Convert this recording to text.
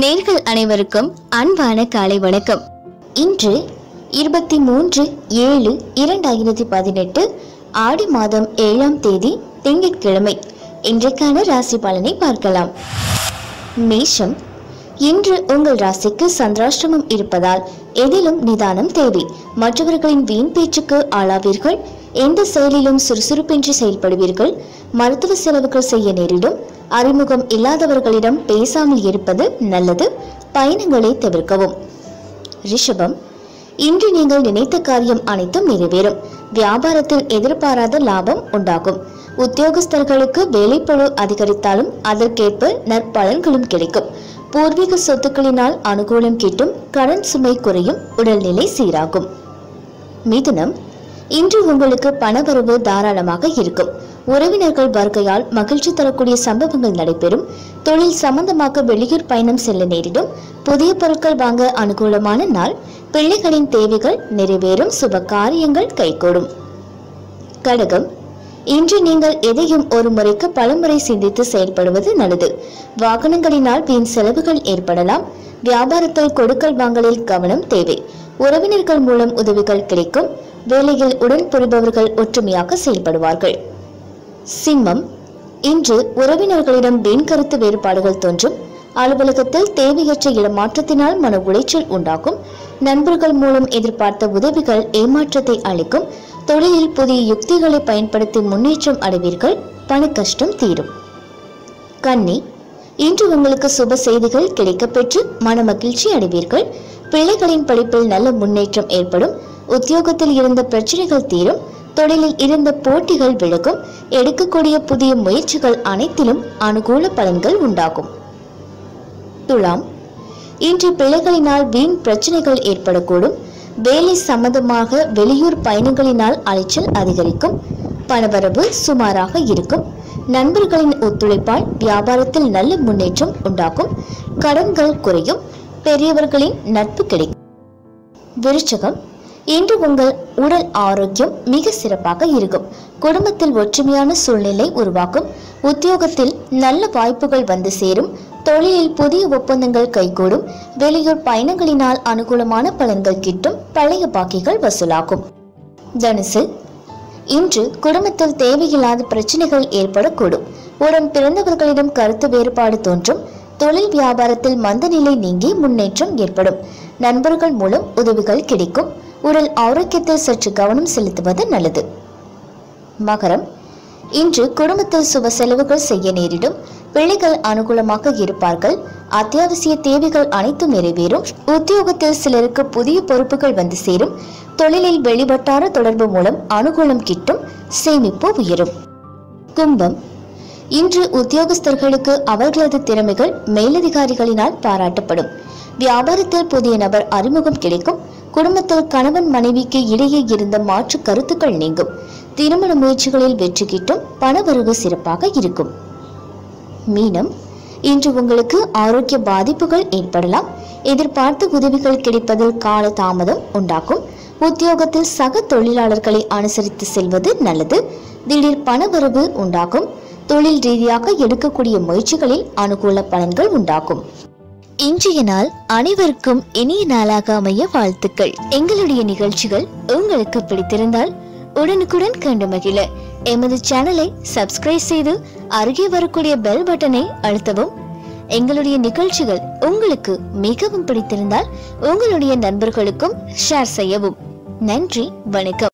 நேர்கள் அனைவருக்கும் அன்பான காலை வணக்கம். இன்று இருபத்தி மூன்று ஏழு இரண்டாயிரத்தி பதினெட்டு ஆடி மாதம் ஏழாம் தேதி திங்கட்கிழமை. இன்றைக்கான ராசி பலனை பார்க்கலாம். மேஷம் இன்று உங்கள் ராசிக்கு சந்திராஷ்டமம் இருப்பதால் எதிலும் நிதானம் தேவை. மற்றவர்களின் வீண் பேச்சுக்கு ஆளாவீர்கள். எந்த செயலிலும் சுறுசுறுப்பின்றி செயல்படுவீர்கள். மருத்துவ செலவுகள் செய்ய நேரிடும். அறிமுகம் இல்லாதவர்களிடம் பேசாமல் இருப்பது நல்லது. பயணங்களை தவிர்க்கவும். ரிஷபம். இன்று நீங்கள் நினைத்த காரியம் அனைத்தும் நிறைவேறும். வியாபாரத்தில் எதிர்பாராத லாபம் உண்டாகும். உத்தியோகஸ்தர்களுக்கு வேலைப்பழு அதிகரித்தாலும் அதற்கேற்ப நற்பலன்களும் கிடைக்கும். பூர்வீக சொத்துக்களினால் அனுகூலம் கிட்டும் கடன் சுமை குறையும் உடல்நிலை சீராகும். மிதுனம் இன்று உங்களுக்கு பணவரவு தாராளமாக இருக்கும். உறவினர்கள் வருகையால் மகிழ்ச்சி தரக்கூடிய சம்பவங்கள் நடைபெறும். தொழில் சம்பந்தமாக வெளியூர் பயணம் செல்ல நேரிடும். புதிய பொருட்கள் வாங்க அனுகூலமான நாள். பிள்ளைகளின் தேவைகள் நிறைவேறும். சுப காரியங்கள் கைகூடும். கடகம் இன்று நீங்கள் எதையும் ஒரு முறைக்கு பலமுறை சிந்தித்து செயல்படுவது நல்லது. வாகனங்களினால் வீண் செலவுகள் ஏற்படலாம். வியாபாரத்தில் கொடுக்கல் வாங்கலில் கவனம் தேவை. உறவினர்கள் மூலம் உதவிகள் கிடைக்கும். வேலையில் உடன் புரிபவர்கள் ஒற்றுமையாக செயல்படுவார்கள். சிம்மம். இன்று உறவினர்களிடம் வீண் கருத்து வேறுபாடுகள் தோன்றும். அலுவலகத்தில் தேவையற்ற இடமாற்றத்தினால் மன உளைச்சல் உண்டாகும். நண்பர்கள் மூலம் எதிர்பார்த்த உதவிகள் ஏமாற்றத்தை அளிக்கும். தொழிலில் புதிய யுக்திகளை பயன்படுத்தி முன்னேற்றம் அடைவீர்கள். பண கஷ்டம் தீரும். கன்னி இன்று உங்களுக்கு சுப செய்திகள் கிடைக்கப்பெற்று மன மகிழ்ச்சி அடைவீர்கள். பிள்ளைகளின் படிப்பில் நல்ல முன்னேற்றம் ஏற்படும். உத்தியோகத்தில் இருந்த பிரச்சனைகள் தீரும். தொழிலில் இருந்த போட்டிகள் விலகும். எடுக்கக்கூடிய புதிய முயற்சிகள் அனைத்திலும் அனுகூல பலன்கள் உண்டாகும். துலாம். இன்று பிள்ளைகளினால் வீண் பிரச்சனைகள் ஏற்படக்கூடும். வேலை சம்பந்தமாக வெளியூர் பயணங்களினால் அலைச்சல் அதிகரிக்கும். பணவரவு சுமாராக இருக்கும். நண்பர்களின் ஒத்துழைப்பால் வியாபாரத்தில் நல்ல முன்னேற்றம் உண்டாகும். கடன்கள் குறையும். பெரியவர்களின் நட்பு கிடைக்கும். விருச்சகம். இன்று உங்கள் உடல் ஆரோக்கியம் மிக சிறப்பாக இருக்கும். குடும்பத்தில் ஒற்றுமையான சூழ்நிலை உருவாக்கும். உத்தியோகத்தில் நல்ல வாய்ப்புகள் வந்து சேரும். தொழிலில் புதிய ஒப்பந்தங்கள் கைகூடும். வெளியூர் பயணங்களினால் அனுகூலமான பலன்கள் கிட்டும் பழைய பாக்கிகள் வசூலாகும். தனுசு. இன்று குடும்பத்தில் தேவையில்லாத பிரச்சனைகள் ஏற்படக்கூடும். உடன் பிறந்தவர்களிடம் கருத்து வேறுபாடு தோன்றும். தொழில் வியாபாரத்தில் மந்தநிலை நீங்கி முன்னேற்றம் ஏற்படும். நண்பர்கள் மூலம் உதவிகள் கிடைக்கும். உடல் ஆரோக்கியத்தில் சற்று கவனம் செலுத்துவது நல்லது. மகரம். இன்று குடும்பத்தில் சுப செலவுகள் செய்ய நேரிடும். பிள்ளைகள் அனுகூலமாக இருப்பார்கள். அத்தியாவசிய தேவைகள் அனைத்தும் நிறைவேறும். உத்தியோகத்தில் சிலருக்கு புதிய பொறுப்புகள் வந்து சேரும். தொழிலில் வெளிவட்டார தொடர்பு மூலம் அனுகூலம் கிட்டும். சேமிப்பு உயரும். கும்பம். இன்று உத்தியோகஸ்தர்களுக்கு அவர்களது திறமைகள் மேலதிகாரிகளினால் பாராட்டப்படும். வியாபாரத்தில் புதிய நபர் அறிமுகம் கிடைக்கும். குடும்பத்தில் கணவன் மனைவிக்கு இடையே இருந்த மாற்று கருத்துக்கள் நீங்கும். திருமண முயற்சிகளில் வெற்றி கிட்டும் பணவரவு சிறப்பாக இருக்கும். மீனம் இன்று உங்களுக்கு ஆரோக்கிய பாதிப்புகள் ஏற்படலாம். எதிர்பார்த்த உதவிகள் கிடைப்பதில் கால தாமதம் உண்டாகும் உத்தியோகத்தில் சக தொழிலாளர்களை அனுசரித்து செல்வது நல்லது. திடீர் பணவரவு உண்டாகும். தொழில் ரீதியாக எடுக்கக்கூடிய முயற்சிகளில் அனுகூல பலன்கள் உண்டாகும். இன்றைய நாள் அனைவருக்கும் இனிய நாளாக அமைய வாழ்த்துக்கள். எங்களுடைய நிகழ்ச்சிகள் உங்களுக்கு பிடித்திருந்தால் உடனுக்குடன் கண்டு மகிழ. எமது சேனலை சப்ஸ்கிரைப் செய்து அருகே வரக்கூடிய பெல் பட்டனை அழுத்தவும். எங்களுடைய நிகழ்ச்சிகள் உங்களுக்கு மிகவும் பிடித்திருந்தால் உங்களுடைய நண்பர்களுக்கும் ஷேர் செய்யவும். நன்றி வணக்கம்.